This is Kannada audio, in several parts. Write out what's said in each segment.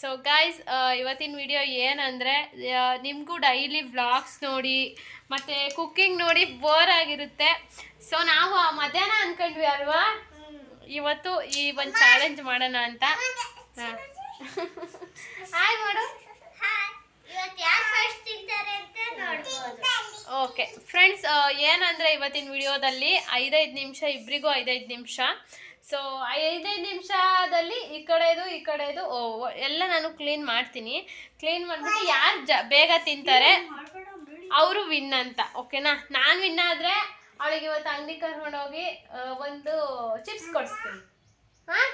ಸೊ ಗಾಯ್ಸ್ ಇವತ್ತಿನ ವಿಡಿಯೋ ಏನಂದರೆ ನಿಮಗೂ ಡೈಲಿ ವ್ಲಾಗ್ಸ್ ನೋಡಿ ಮತ್ತು ಕುಕ್ಕಿಂಗ್ ನೋಡಿ ಬೋರ್ ಆಗಿರುತ್ತೆ. ಸೊ ನಾವು ಮಧ್ಯಾಹ್ನ ಅಂದ್ಕೊಂಡ್ವಿ ಅಲ್ವಾ? ಇವತ್ತು ಈ ಒಂದು ಚಾಲೆಂಜ್ ಮಾಡೋಣ ಅಂತ. ಹಾಯ್ ಮಾಡು ಇವತ್ತು ಯಾರು ಫಸ್ಟ್ ತಿಂತಾರೆ ಅಂತ ನೋಡ್ಬೋದು. ಓಕೆ. ಫ್ರೆಂಡ್ಸ್ ಏನಂದರೆ ಇವತ್ತಿನ ವಿಡಿಯೋದಲ್ಲಿ ಐದೈದು ನಿಮಿಷ ಇಬ್ಬರಿಗೂ ಐದೈದು ನಿಮಿಷ. ಸೊ ಐದೈದು ನಿಮಿಷದಲ್ಲಿ ಈ ಕಡೆದು ಈ ಕಡೆದು ಎಲ್ಲ ನಾನು ಕ್ಲೀನ್ ಮಾಡ್ತೀನಿ. ಕ್ಲೀನ್ ಮಾಡಿಬಿಟ್ಟು ಯಾರು ಜ, ಬೇಗ ತಿಂತಾರೆ, ಅವರು ವಿನ್ ಅಂತ ಓಕೆನಾ ನಾನು ವಿನ್ ಆದರೆ ಅವಳಿಗೆ ಇವತ್ತು ಅಂಗಡಿ ಕರ್ಕೊಂಡೋಗಿ ಒಂದು ಚಿಪ್ಸ್ ಕೊಡಿಸ್ತೀನಿ. ಹಾಂ?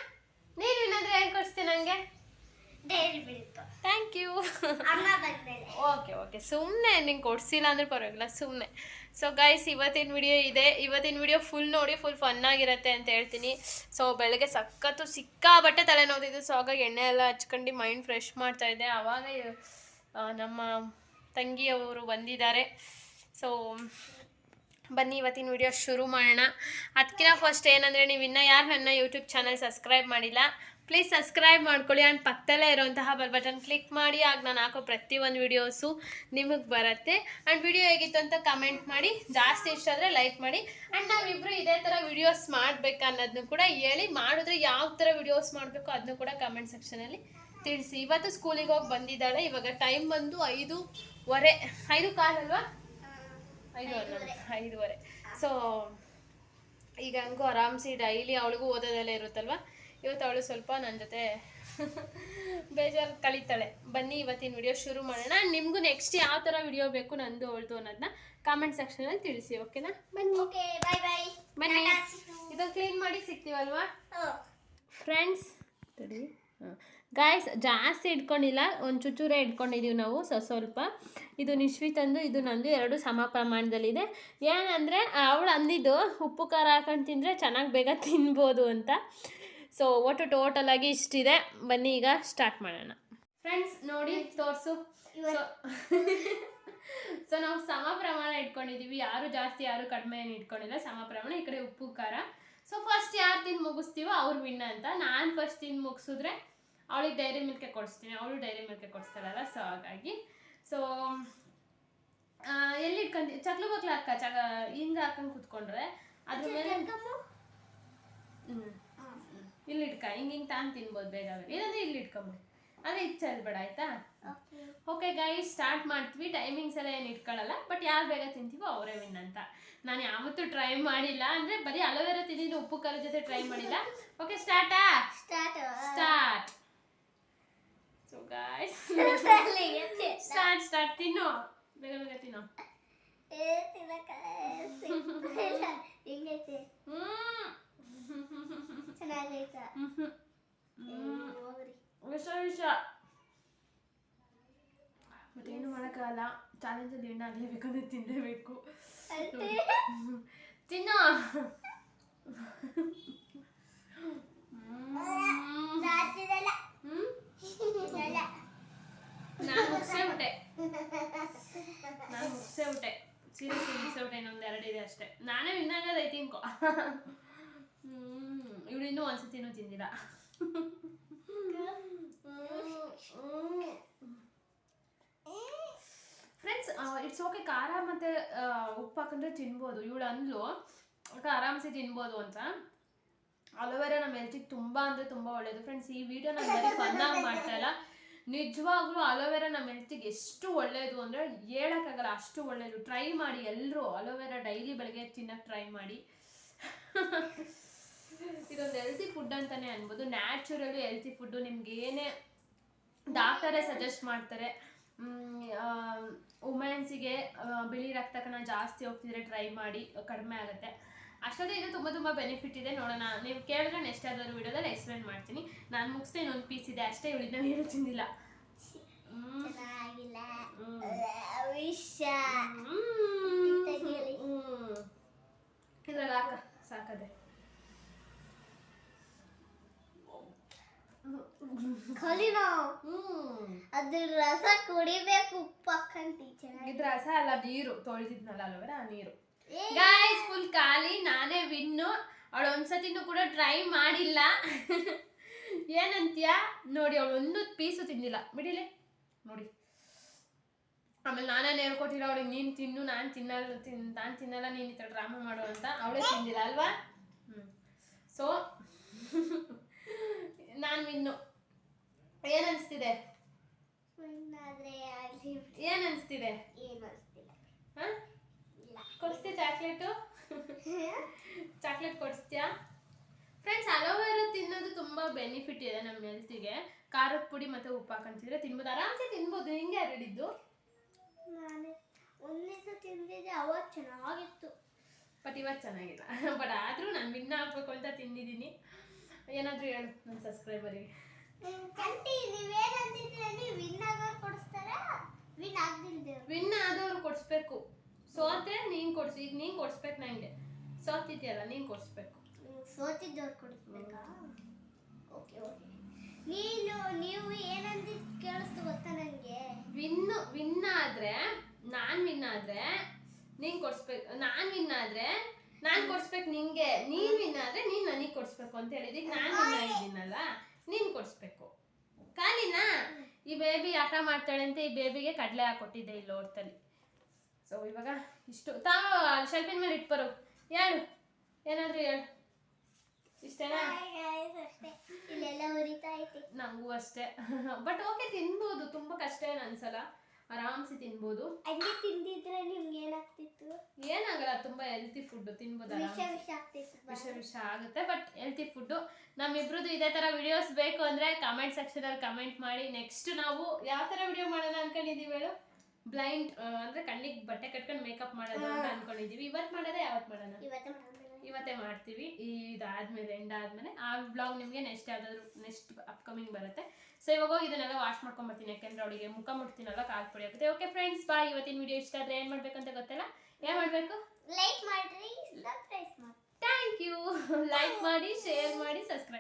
ನೀನು ವಿನ್ ಆದರೆ ಏನು ಕೊಡಿಸ್ತೀನಿ ನನಗೆ ಡೈರಿ ಮಿಲ್ಕ್ ಥ್ಯಾಂಕ್ ಯು ಅಮ್ಮ ಬಂದ್ಮೇಲೆ. ಓಕೆ ಓಕೆ ಸುಮ್ಮನೆ ನಿಂಗೆ ಕೊಡ್ಸಿಲ್ಲ ಅಂದ್ರೆ ಪರವಾಗಿಲ್ಲ ಸುಮ್ಮನೆ ಸೊ ಗೈಸ್ ಇವತ್ತಿನ ವಿಡಿಯೋ ಇದೆ. ಇವತ್ತಿನ ವಿಡಿಯೋ ಫುಲ್ ನೋಡಿ ಫುಲ್ ಫನ್ ಆಗಿರುತ್ತೆ ಅಂತ ಹೇಳ್ತೀನಿ. ಸೊ ಬೆಳಗ್ಗೆ ಸಖತ್ತು ಸಿಕ್ಕಾಬಟ್ಟೆ ತಲೆನೋವಿದ್ದು ಸೊ ಹಾಗಾಗಿ ಎಣ್ಣೆ ಎಲ್ಲ ಹಚ್ಕೊಂಡು ಮೈಂಡ್ ಫ್ರೆಶ್ ಮಾಡ್ತಾ ಇದ್ದೆ. ಆವಾಗ ನಮ್ಮ ತಂಗಿಯವರು ಬಂದಿದ್ದಾರೆ. ಸೊ ಬನ್ನಿ, ಇವತ್ತಿನ ವಿಡಿಯೋ ಶುರು ಮಾಡೋಣ. ಅದಕ್ಕಿಂತ ಫಸ್ಟ್ ಏನಂದರೆ ನೀವು ಇನ್ನೂ ಯಾರು ನನ್ನ ಯೂಟ್ಯೂಬ್ ಚಾನಲ್ ಸಬ್ಸ್ಕ್ರೈಬ್ ಮಾಡಿಲ್ಲ ಪ್ಲೀಸ್ ಸಬ್ಸ್ಕ್ರೈಬ್ ಮಾಡ್ಕೊಳ್ಳಿ. ಆ್ಯಂಡ್ ಪಕ್ಕದಲ್ಲೇ ಇರೋಂತಹ ಬೆಲ್ ಬಟನ್ ಕ್ಲಿಕ್ ಮಾಡಿ, ಆಗ ನಾನು ಹಾಕೋ ಪ್ರತಿಯೊಂದು ವೀಡಿಯೋಸು ನಿಮಗೆ ಬರುತ್ತೆ. ಆ್ಯಂಡ್ ವಿಡಿಯೋ ಹೇಗಿತ್ತು ಅಂತ ಕಮೆಂಟ್ ಮಾಡಿ, ಜಾಸ್ತಿ ಇಷ್ಟ ಆದರೆ ಲೈಕ್ ಮಾಡಿ. ಆ್ಯಂಡ್ ನಾವಿಬ್ಬರು ಇದೇ ಥರ ವಿಡಿಯೋಸ್ ಮಾಡಬೇಕು ಅನ್ನೋದನ್ನು ಕೂಡ ಹೇಳಿ, ಮಾಡಿದ್ರೆ ಯಾವ ಥರ ವಿಡಿಯೋಸ್ ಮಾಡಬೇಕು ಅದನ್ನು ಕೂಡ ಕಮೆಂಟ್ ಸೆಕ್ಷನಲ್ಲಿ ತಿಳಿಸಿ. ಇವತ್ತು ಸ್ಕೂಲಿಗೆ ಹೋಗಿ ಬಂದಿದ್ದಾಳೆ. ಇವಾಗ ಟೈಮ್ ಬಂದು ಐದೂವರೆ, ಐದು ಕಾಲಲ್ವಾ ಐದುವರೆ ಐದುವರೆ. ಸೊ ಈಗ ಹಂಗೂ ಆರಾಮ್ಸಿ ಡೈಲಿ ಅವಳಿಗೂ ಓದೋದೆಲ್ಲ ಇರುತ್ತಲ್ವ? ಇವತ್ತು ಅವಳು ಸ್ವಲ್ಪ ನನ್ನ ಜೊತೆ ಬೇಜಾರು ಕಳೀತಾಳೆ. ಬನ್ನಿ ಇವತ್ತಿನ ವಿಡಿಯೋ ಶುರು ಮಾಡೋಣ. ನಿಮಗೂ ನೆಕ್ಸ್ಟ್ ಯಾವ ಥರ ವಿಡಿಯೋ ಬೇಕು ನಂದು ಅವಳ್ದು ಅನ್ನೋದನ್ನ ಕಾಮೆಂಟ್ ಸೆಕ್ಷನಲ್ಲಿ ತಿಳಿಸಿ ಓಕೆನಾ ಬನ್ನಿ. ಓಕೆ ಬಾಯ್ ಬಾಯ್ ಬನ್ನಿ. ಇದು ಕ್ಲೀನ್ ಮಾಡಿ ಸಿಗ್ತೀವಲ್ವಾ ಫ್ರೆಂಡ್ಸ್ ತಡಿ. ಗಾಯ್ಸ್ ಜಾಸ್ತಿ ಇಟ್ಕೊಂಡಿಲ್ಲ, ಒಂದು ಚುಚ್ಚೂರೇ ಇಟ್ಕೊಂಡಿದ್ದೀವಿ ನಾವು, ಸೊ ಸ್ವಲ್ಪ. ಇದು ನಿಶ್ವಿ ತಂದು, ಇದು ನಂದು, ಎರಡು ಸಮ ಪ್ರಮಾಣದಲ್ಲಿದೆ. ಏನಂದರೆ, ಅವಳು ಅಂದಿದ್ದು, ಉಪ್ಪು ಖಾರ ಹಾಕೊಂಡು ತಿಂದರೆ ಚೆನ್ನಾಗಿ ಬೇಗ ತಿನ್ಬೋದು ಅಂತ. ಸೊ ಒಟ್ಟು ಟೋಟಲಾಗಿ ಇಷ್ಟಿದೆ. ಬನ್ನಿ ಈಗ ಸ್ಟಾರ್ಟ್ ಮಾಡೋಣ. ಫ್ರೆಂಡ್ಸ್ ನೋಡಿ, ತೋರಿಸು. ಸೊ ನಾವು ಸಮ ಪ್ರಮಾಣ ಇಟ್ಕೊಂಡಿದ್ದೀವಿ ಯಾರು ಜಾಸ್ತಿ, ಯಾರು ಕಡಿಮೆ ಏನು ಇಟ್ಕೊಂಡಿಲ್ಲ. ಸಮ ಪ್ರಮಾಣ, ಈ ಕಡೆ ಉಪ್ಪು ಖಾರ. ಸೊ ಫಸ್ಟ್ ಯಾರು ತಿಂದು ಮುಗಿಸ್ತೀವೋ ಅವ್ರು ವಿನ್ನ ಅಂತ. ನಾನು ಫಸ್ಟ್ ತಿಂದು ಮುಗಿಸಿದ್ರೆ ಅವಳಿಗೆ ಡೈರಿ ಮಿಲ್ಕೆ ಕೊಡಿಸ್ತೀನಿ. ಅವಳು ಡೈರಿ ಮಿಲ್ಕೆ ಕೊಡಿಸ್ತಾಳಲ್ಲ ಸೊ ಹಾಗಾಗಿ ಸೊ ಎಲ್ಲಿ ಇಟ್ಕೊಂತೀವಿ ಚಕ್ಲು ಬಕ್ಲು ಹಾಕ ಚಗ ಹಿಂಗ ಹಾಕೊಂಡು ಕುತ್ಕೊಂಡ್ರೆ ಅದ್ರ ಮೇಲೆ ಇಲ್ಲಿ ಇಟ್ಕ ಹಿಂಗೆ ಹಿಂಗೆ ತಾನು ತಿನ್ಬೋದು ಬೇಗ. ಇಲ್ಲಾಂದ್ರೆ ಇಲ್ಲಿ ಇಟ್ಕೊಂಬಿಡಿ ಅದೇ ಇಚ್ಛೆ ಬೇಡ ಆಯ್ತಾ? ಓಕೆ. ಗೈ ಸ್ಟಾರ್ಟ್ ಮಾಡ್ತೀವಿ. ಟೈಮಿಂಗ್ಸ್ ಎಲ್ಲ ಏನು ಇಟ್ಕೊಳ್ಳಲ್ಲ ಬಟ್ ಯಾರು ಬೇಗ ತಿಂತೀವೋ ಅವರೇ ವಿನ್ ಅಂತ. ನಾನು ಯಾವತ್ತೂ ಟ್ರೈ ಮಾಡಿಲ್ಲ ಅಂದರೆ ಬರೀ ಅಲೋವೆರಾ ತಿಂದಿದ್ದು ಉಪ್ಪು ಖಾರ ಜೊತೆ ಟ್ರೈ ಮಾಡಿಲ್ಲ. Okay ಸ್ಟಾರ್ಟಾ start start so guys start start ತಿನ್ನು ಬೇಗ ಬೇಗ ತಿನ್ನು ವಿಷ ವಿಷ ಮತ್ತೇನು ಮಾಡೋಕ್ಕಾಗಲ್ಲ ಚಾಲೆಂಜಲ್ಲಿ ವಿನ್ ಆಗಲೇಬೇಕಂದ್ರೆ ತಿನ್ನಲೇಬೇಕು ತಿನ್ನು ರಾಜ್ಯದಲ್ಲ ಹ್ಮ್ ಇಲ್ಲ ನಾನು ಮುಗಿಸೇ ಬಿಟ್ಟೆ ನಾನು ಮುಗಿಸೇ ಬಿಟ್ಟೆ ಸೀರಿಯಸ್ ಮುಗಿಸೇ ಬಿಟ್ಟೆ ಇನ್ನೊಂದು ಎರಡು ಇದೆ ಅಷ್ಟೇ. ನಾನೇ ವಿನ್ ಆಗೋದು ಐ ತಿಂಕು. ಹ್ಮ್, ಇವಳು ಇನ್ನೂ ಒಂದ್ಸತಿನೂ ತಿಂದಿಲ್ಲ. ಫ್ರೆಂಡ್ಸ್ ಇಟ್ಸ್ ಓಕೆ ಖಾರ ಮತ್ತೆ ಉಪ್ಪು ಹಾಕೊಂಡ್ರೆ ತಿನ್ಬೋದು. ಇವಳು ಅಂದ್ಲು ಆರಾಮ್ಸೆ ತಿನ್ಬೋದು ಅಂತ. ಅಲೋವೆರಾ ನಮ್ಮ ಹೆಲ್ತಿಗೆ ತುಂಬ ಅಂದರೆ ತುಂಬ ಒಳ್ಳೆಯದು ಫ್ರೆಂಡ್ಸ್ ಈ ವಿಡಿಯೋ ನಾನು ಬರೀ ಫನ್ನಾಗಿ ಮಾಡ್ತಾ ಇಲ್ಲ. ನಿಜವಾಗ್ಲೂ ಅಲೋವೆರಾ ನಮ್ಮ ಹೆಲ್ತಿಗೆ ಎಷ್ಟು ಒಳ್ಳೆಯದು ಅಂದರೆ ಹೇಳೋಕ್ಕಾಗಲ್ಲ, ಅಷ್ಟು ಒಳ್ಳೆಯದು ಟ್ರೈ ಮಾಡಿ ಎಲ್ಲರೂ ಅಲೋವೆರಾ ಡೈಲಿ ಬೆಳಗ್ಗೆ ತಿನ್ನಕ್ಕೆ ಟ್ರೈ ಮಾಡಿ. ಇದೊಂದು ಹೆಲ್ತಿ ಫುಡ್ ಅಂತಲೇ ಅನ್ಬೋದು. ನ್ಯಾಚುರಲಿ ಹೆಲ್ತಿ ಫುಡ್ಡು ನಿಮ್ಗೆ ಏನೇ ಡಾಕ್ಟರೇ ಸಜೆಸ್ಟ್ ಮಾಡ್ತಾರೆ ವುಮೆನ್ಸಿಗೆ ಬಿಳಿ ರಕ್ತ ಕಣ ಜಾಸ್ತಿ ಹೋಗ್ತಿದ್ರೆ ಟ್ರೈ ಮಾಡಿ, ಕಡಿಮೆ ಆಗುತ್ತೆ. ಅಷ್ಟೊಂದು ಇದು ತುಂಬ ತುಂಬ ಬೆನಿಫಿಟ್ ಇದೆ ನೋಡೋಣ. ನೀವು ಕೇಳಿದ್ರೆ ನೆಕ್ಸ್ಟ್ ಯಾವ್ದಾದ್ರು ವಿಡಿಯೋದಲ್ಲಿ ಎಕ್ಸ್ಪ್ಲೇನ್ ಮಾಡ್ತೀನಿ. ನಾನು ಮುಗಿಸ್ದೆ ಇನ್ನೊಂದು ಪೀಸ್ ಇದೆ ಅಷ್ಟೇ ಇವಳಿನ ಏನು ತಿಂದಿಲ್ಲ. ಇದ್ರಲ್ಲಿ ಹಾಕ ಸಾಕದೆ. ಅದ್ರ ರಸ ಕುಡಿಬೇಕು ಉಪ್ಪು ಹಾಕಂತ ಇದ್ರ ರಸ ಅಲ್ಲ ನೀರು. ತೊಳೆದಿದ್ನಲ್ಲ ಅಲ್ವರ ನೀರು. ಗಾಯ್ಸ್ ಫುಲ್ ಖಾಲಿ ನಾನೇ ವಿನ್ನು ಅವಳು ಒಂದ್ಸತಿನೂ ಕೂಡ ಟ್ರೈ ಮಾಡಿಲ್ಲ. ಏನಂತೀಯ? ನೋಡಿ ಅವಳು ಒಂದು ಪೀಸು ತಿಂದಿಲ್ಲ. ಬಿಡಿಲಿ? ನೋಡಿ. ಆಮೇಲೆ ನಾನೇ ಹೇಳ್ಕೊಟ್ಟಿರೋ ಅವಳಿಗೆ ನೀನು ತಿನ್ನು ನಾನು ತಿನ್ನಲ್ಲ ತಿನ್ ನಾನು ತಿನ್ನಲ್ಲ ನೀನು ಈ ಥರ ಡ್ರಾಮಾ ಮಾಡು ಅಂತ ಅವಳೇ ತಿಂದಿಲ್ಲ ಅಲ್ವಾ? ಹ್ಞೂ ಸೊ ನಾನು ವಿನ್ನು ಏನು ಅನಿಸ್ತಿದೆ ಇನ್ನಾದ್ರೆ ಅಲ್ಲಿ ಏನು ಅನಿಸ್ತಿದೆ ಏನು ಅನಿಸ್ತಿಲ್ಲ. ಹಾಂ? ಇಲ್ಲ ಕೊಡಿಸ್ತೀಯ ಚಾಕ್ಲೇಟು? ಚಾಕ್ಲೇಟ್ ಕೊಡಿಸ್ತೀಯಾ? ಫ್ರೆಂಡ್ಸ್ ಅಲೋವೆರಾ ತಿನ್ನೋದು ತುಂಬ ಬೆನಿಫಿಟ್ ಇದೆ ನಮ್ಮ ಹೆಲ್ತಿಗೆ ಖಾರದ ಪುಡಿ ಮತ್ತು ಉಪ್ಪು ಹಾಕೊಂತಿದ್ರೆ ತಿನ್ಬೋದು. ಆರಾಮ್ಸೆ ತಿನ್ಬೋದು. ಹಿಂಗೆ ಹರಡಿದ್ದು? ನಾನು. ಒಂದೇ ಸಲ ತಿಂದಿದ್ದೆ ಅವಾಗ ಚೆನ್ನಾಗಿತ್ತು. ಬಟ್ ಇವತ್ತು ಚೆನ್ನಾಗಿಲ್ಲ. ಬಟ್ ಆದರೂ ನಾನು ವಿನ್ ಹಾಕ್ಬೇಕು ಅಂತ ತಿಂದಿದ್ದೀನಿ. ಏನಾದರೂ ಹೇಳು ನನ್ನ ಸಬ್ಸ್ಕ್ರೈಬರಿಗೆ ವಿನ್ ಆದವ್ರು ಕೊಡಿಸ್ಬೇಕು. ಸೋತ್ರೆ ನೀನು ಕೊಡ್ಸು ಈಗ ನೀನು ಕೊಡ್ಸ್ಬೇಕು ನನಗೆ ಸೋತಿದ್ಯಲ್ಲ ನೀನು ಕೊಡಿಸ್ಬೇಕು. ಸೋತಿದ್ದವ್ರು ಕೊಡಿಸ್ಬೇಕಾ. Okay okay. ನೀನು ನೀವು ಏನಂದಿದ್ ಕೇಳಿಸ್ತು ಗೊತ್ತಾ ನನಗೆ ವಿನ್ ವಿನ್ ಆದ್ರೆ ನಾನ್ ವಿನ್ ಆದ್ರೆ ನೀನ್ ಕೊಡ್ಸ್ಬೇಕು ನಾನ್ ವಿನ್ ಆದ್ರೆ ನಾನ್ ಕೊಡ್ಸ್ಬೇಕು ನಿಂಗೆ. ನೀನ್ ವಿನ್ ಆದ್ರೆ ನೀನ್ ನನಗ್ ಕೊಡ್ಸ್ಬೇಕು ಅಂತ ಹೇಳಿದ್. ಈಗ ನಾನ್ ವಿನ್ ಆಗಿದ್ದೀನಲ್ಲ ನೀನ್ ಕೊಡ್ಸ್ಬೇಕು. ಖಾಲಿನಾ? ಈ ಬೇಬಿ ಆಟ ಮಾಡ್ತಾಳೆ ಅಂತ ಈ ಬೇಬಿಗೆ ಕಡಲೆ ಹಾಕೊಟ್ಟಿದ್ದೆ ಇಲ್ಲಿ ಓಡ್ತಲ್ಲಿ ಸೊ ಇವಾಗ ಇಷ್ಟು ತಾವ ಶೆಲ್ಫಿನ ಮೇಲೆ ಇಟ್ಬರು ಹೇಳು ಏನಾದ್ರು ಹೇಳು. ಇಷ್ಟೇನಾ? ನಂಗೂ ಅಷ್ಟೇ. ಬಟ್ ಓಕೆ ತಿನ್ಬೋದು. ತುಂಬಾ ಕಷ್ಟ ಏನು ಅನ್ಸಲ್ಲ. ಆರಾಮ್ಸಿ ತಿನ್ಬೋದು. ತಿಂದಿದ್ರೆ ನಿಮ್ಗೆ ಏನಾಗ್ತಿತ್ತು? ಏನಾಗಲ್ಲ ತುಂಬಾ ಹೆಲ್ತಿ ಫುಡ್ ತಿನ್ಬೋದು ವಿಷ. ವಿಷ ಆಗುತ್ತೆ ಬಟ್ ಹೆಲ್ತಿ ಫುಡ್ಡು ನಮ್ಮಿಬ್ರದ್ದು ಇದೇ ತರ ವಿಡಿಯೋಸ್ ಬೇಕು ಅಂದ್ರೆ ಕಮೆಂಟ್ ಸೆಕ್ಷನಲ್ಲಿ ಕಮೆಂಟ್ ಮಾಡಿ. ನೆಕ್ಸ್ಟ್ ನಾವು ಯಾವ ತರ ವಿಡಿಯೋ ಮಾಡೋಣ ಅನ್ಕೊಂಡಿದೀವಿ ಹೇಳು? ಬ್ಲೈಂಡ್ ಅಂದ್ರೆ ಕಣ್ಣಿಗೆ ಬಟ್ಟೆ ಕಟ್ಕೊಂಡು ಮೇಕಪ್ ಮಾಡೋದು ಅಂತ ಅನ್ಕೊಂಡಿದೀವಿ. ಇವತ್ತು ಮಾಡೋದೇ ಯಾವತ್ತು ಮಾಡೋಣ ಇವತ್ತೇ ಮಾಡ್ತೀವಿ. ಈ ಇದಾದ್ಮೇಲೆ ಎಂಡ್ ಆದ್ಮೇಲೆ. ಆ ಬ್ಲಾಗ್ ನಿಮಗೆ ನೆಕ್ಸ್ಟ್ ಯಾವ್ದಾದ್ರು ನೆಕ್ಸ್ಟ್ ಅಪ್ಕಮಿಂಗ್ ಬರುತ್ತೆ. ಸೊ ಇವಾಗ ಇದನ್ನೆಲ್ಲ ವಾಶ್ ಮಾಡ್ಕೊಂಡ್ ಬರ್ತೀನಿ ಯಾಕೆಂದ್ರೆ ಅವಳಿಗೆ ಮುಖ ಮುಟ್ತೀನಲ್ಲ ಕಾಲ್ ಪುಡಿ ಆಗುತ್ತೆ. ಓಕೆ ಫ್ರೆಂಡ್ಸ್ ಬಾಯ್ ಇವತ್ತಿನ ವಿಡಿಯೋ ಇಷ್ಟ ಆದ್ರೆ ಏನ್ ಮಾಡ್ಬೇಕಂತ ಗೊತ್ತಲ್ಲ? ಏನ್ ಮಾಡ್ಬೇಕು? ಲೈಕ್ ಮಾಡ್ರಿ ಥ್ಯಾಂಕ್ ಯು ಲೈಕ್ ಮಾಡಿ ಶೇರ್ ಮಾಡಿ ಸಬ್ಸ್ಕ್ರೈಬ್